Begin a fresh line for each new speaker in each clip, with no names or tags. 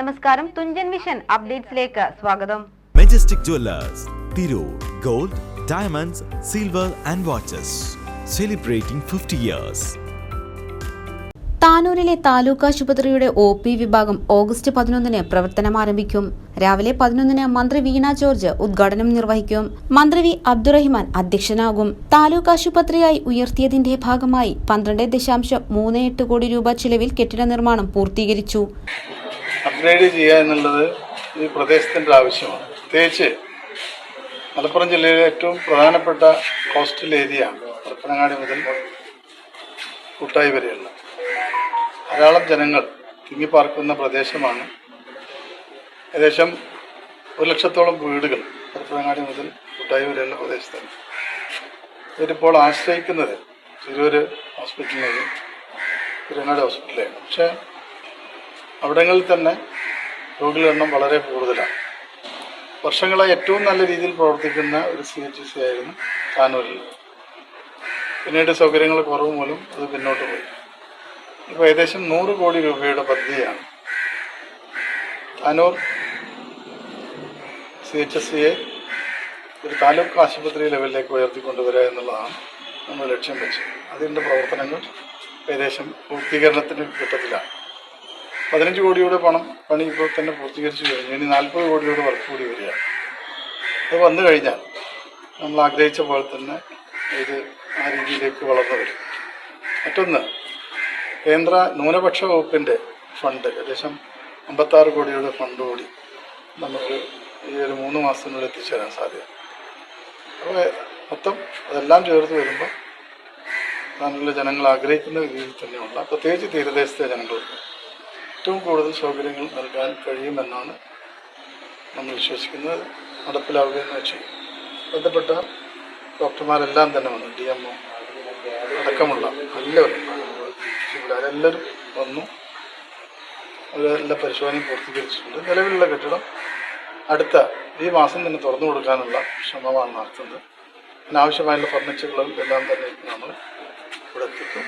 നമസ്കാരം. തുഞ്ചൻ വിഷൻ അപ്ഡേറ്റ്സിലേക്ക് സ്വാഗതം.
Majestic jewellers Tirur gold diamonds silver and watches celebrating fifty years
താനൂരിലെ taluk ആശുപത്രിയുടെ ഒ പി വിഭാഗം ഓഗസ്റ്റ് പതിനൊന്നിന് പ്രവർത്തനം ആരംഭിക്കും. രാവിലെ പതിനൊന്നിന് മന്ത്രി വീണ ജോർജ് ഉദ്ഘാടനം നിർവഹിക്കും. മന്ത്രി വി അബ്ദുറഹിമാൻ അധ്യക്ഷനാകും. താലൂക്ക് ആശുപത്രിയായി ഉയർത്തിയതിന്റെ ഭാഗമായി പന്ത്രണ്ട് ദശാംശം മൂന്ന് എട്ട് കോടി രൂപ ചിലവിൽ കെട്ടിട നിർമ്മാണം പൂർത്തീകരിച്ചു.
അപ്ഗ്രേഡ് ചെയ്യുക എന്നുള്ളത് ഈ പ്രദേശത്തിന്റെ ആവശ്യമാണ്. പ്രത്യേകിച്ച് മലപ്പുറം ജില്ലയിലെ ഏറ്റവും പ്രധാനപ്പെട്ട കോസ്റ്റൽ ഏരിയ പരപ്പനങ്ങാടി മുതൽ കൂട്ടായി വരെയുള്ള ധാരാളം ജനങ്ങൾ തിങ്ങിപ്പാർക്കുന്ന പ്രദേശമാണ്. ഏകദേശം ഒരു ലക്ഷത്തോളം വീടുകൾ പരപ്പനങ്ങാടി മുതൽ കൂട്ടായി വരെയുള്ള പ്രദേശത്താണ്. ഇവരിപ്പോൾ ആശ്രയിക്കുന്നത് തിരൂര് ഹോസ്പിറ്റലിനെയും തിരുവങ്ങാട് ഹോസ്പിറ്റലിനെയാണ് പക്ഷേ അവിടങ്ങളിൽ തന്നെ രോഗികളുടെ എണ്ണം വളരെ കൂടുതലാണ്. വർഷങ്ങളായി ഏറ്റവും നല്ല രീതിയിൽ പ്രവർത്തിക്കുന്ന ഒരു സി എച്ച് സി ആയിരുന്നു താനൂരിൽ. പിന്നീട് സൗകര്യങ്ങൾ കുറവ് മൂലം അത് പിന്നോട്ട് പോയി. ഇപ്പോൾ ഏകദേശം നൂറ് കോടി രൂപയുടെ പദ്ധതിയാണ്. താനൂർ സി എച്ച് എസ് സിയെ ഒരു താലൂക്ക് ആശുപത്രി ലെവലിലേക്ക് ഉയർത്തിക്കൊണ്ടുവരിക എന്നുള്ളതാണ് നമ്മൾ ലക്ഷ്യം വെച്ചത് അതിന്റെ പ്രവർത്തനങ്ങൾ ഏകദേശം പൂർത്തീകരണത്തിന് ഘട്ടത്തിലാണ്. പതിനഞ്ച് കോടിയുടെ പണം പണി ഇപ്പോൾ തന്നെ പൂർത്തീകരിച്ചു കഴിഞ്ഞു. ഇനി നാൽപ്പത് കോടിയുടെ വർക്ക് കൂടി വരികയാണ് അത് വന്നു കഴിഞ്ഞാൽ നമ്മൾ ആഗ്രഹിച്ച പോലെ തന്നെ ഇത് ആ രീതിയിലേക്ക് വളർന്നു വരും. മറ്റൊന്ന് കേന്ദ്ര ന്യൂനപക്ഷ വകുപ്പിന്റെ ഫണ്ട് ഏകദേശം അമ്പത്താറ് കോടിയുടെ ഫണ്ട് കൂടി നമുക്ക് ഈ ഒരു മൂന്ന് മാസത്തിനുള്ളിൽ എത്തിച്ചേരാൻ സാധ്യത. അപ്പോൾ മൊത്തം അതെല്ലാം ചേർത്ത് വരുമ്പോൾ താനുള്ള ജനങ്ങൾ ആഗ്രഹിക്കുന്ന രീതിയിൽ തന്നെയുള്ള പ്രത്യേകിച്ച് തീരദേശത്തെ ജനങ്ങൾക്ക് ഏറ്റവും കൂടുതൽ സൗകര്യങ്ങൾ നൽകാൻ കഴിയുമെന്നാണ് നമ്മൾ വിശ്വസിക്കുന്നത്. നടപ്പിലാവുകയെന്ന് വെച്ച് ബന്ധപ്പെട്ട ഡോക്ടർമാരെല്ലാം തന്നെ വന്നു. ഡി എം ഒ അടക്കമുള്ള എല്ലാവരും വന്നു. അവരെല്ലാം പരിശോധനയും പൂർത്തീകരിച്ചിട്ടുണ്ട്. നിലവിലുള്ള കെട്ടിടം അടുത്ത ഈ മാസം തന്നെ തുറന്നു കൊടുക്കാനുള്ള ശ്രമമാണ് നടത്തുന്നത്. അതിനാവശ്യമായുള്ള ഫർണിച്ചറുകളും എല്ലാം തന്നെ നമ്മൾ ഇവിടെ എത്തിക്കും.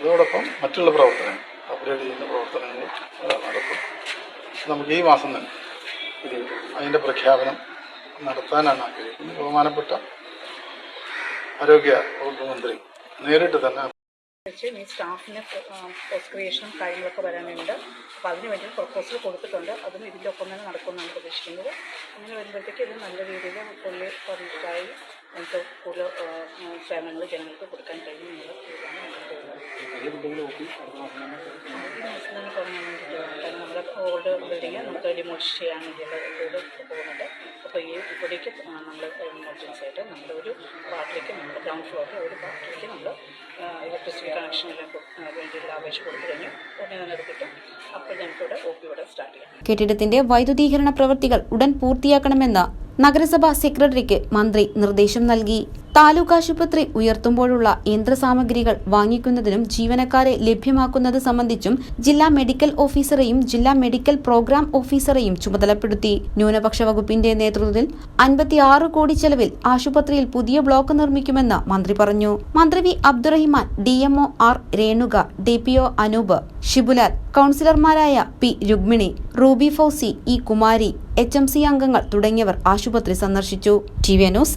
അതോടൊപ്പം മറ്റുള്ള പ്രവർത്തനങ്ങൾ. അപ്ഗ്രേഡ് ചെയ്യുന്ന പ്രവർത്തനങ്ങൾ നടക്കും. നമുക്ക് ഈ മാസം തന്നെ ഇത് അതിന്റെ പ്രഖ്യാപനം നടത്താനാണ് ആഗ്രഹിക്കുന്നത്. ബഹുമാനപ്പെട്ട ആരോഗ്യ വകുപ്പ് മന്ത്രി നേരിട്ട് തന്നെ
വെച്ച് ഇനി സ്റ്റാഫിന് പോസ്റ്റ് കാര്യങ്ങളൊക്കെ വരാനുണ്ട്. അപ്പോൾ അതിന് വേണ്ടി പ്രൊപ്പോസൽ കൊടുത്തിട്ടുണ്ട്. അതും ഇതിന്റെ ഒപ്പം തന്നെ നടക്കുമെന്നാണ് പ്രതീക്ഷിക്കുന്നത്. അങ്ങനെ വരുമ്പോഴത്തേക്ക് ഇത് നല്ല രീതിയിൽ പുള്ളി പറഞ്ഞിട്ടായി നമുക്ക് കൂടുതൽ സേവനങ്ങൾ ജനങ്ങൾക്ക് കൊടുക്കാൻ കഴിയും ഇതാണ് ഈ മാസം തന്നെ തുടങ്ങാൻ വേണ്ടിയിട്ടാണ് കാരണം നമ്മുടെ ഓൾഡ് ബിൽഡിങ് നമുക്ക് ഡിമോളിഷ് ചെയ്യാൻ വേണ്ടിയുള്ള പോകുന്നുണ്ട് അപ്പോൾ ഈ ഇവിടേക്ക് നമ്മൾ എമർജൻസി ആയിട്ട് നമ്മുടെ ഒരു പാർട്ടിലേക്ക് നമ്മുടെ ഗ്രൗണ്ട് ഫ്ലോറിൽ ഒരു പാർട്ടിലേക്ക് നമ്മൾ ഇലക്ട്രിസിറ്റി കണക്ഷനെല്ലാം വേണ്ടിയുള്ള അപേക്ഷ കൊടുത്തു കഴിഞ്ഞു ഉടനെ തന്നെ അത് കിട്ടും അപ്പോൾ ഞങ്ങൾക്കിവിടെ ഒ പി ഇവിടെ സ്റ്റാർട്ട് ചെയ്യാം
കെട്ടിടത്തിന്റെ വൈദ്യുതീകരണ പ്രവൃത്തികൾ ഉടൻ പൂർത്തിയാക്കണമെന്ന് നഗരസഭാ സെക്രട്ടറിക്ക് മന്ത്രി നിർദ്ദേശം നൽകി. താലൂക്ക് ആശുപത്രി ഉയർത്തുമ്പോഴുള്ള യന്ത്രസാമഗ്രികൾ വാങ്ങിക്കുന്നതിനും ജീവനക്കാരെ ലഭ്യമാക്കുന്നത് സംബന്ധിച്ചും ജില്ലാ മെഡിക്കൽ ഓഫീസറെയും ജില്ലാ മെഡിക്കൽ പ്രോഗ്രാം ഓഫീസറെയും ചുമതലപ്പെടുത്തി. ന്യൂനപക്ഷ വകുപ്പിന്റെ നേതൃത്വത്തിൽ അൻപത്തിയാറ് കോടി ചെലവിൽ ആശുപത്രിയിൽ പുതിയ ബ്ലോക്ക് നിർമ്മിക്കുമെന്ന് മന്ത്രി പറഞ്ഞു. മന്ത്രി V Abdurahiman D MO R Renuka D P O Anoop Shibulal കൌൺസിലർമാരായ P Rukmini Ruby Fousi E Kumari H M C അംഗങ്ങൾ തുടങ്ങിയവർ ആശുപത്രി സന്ദർശിച്ചു. T V news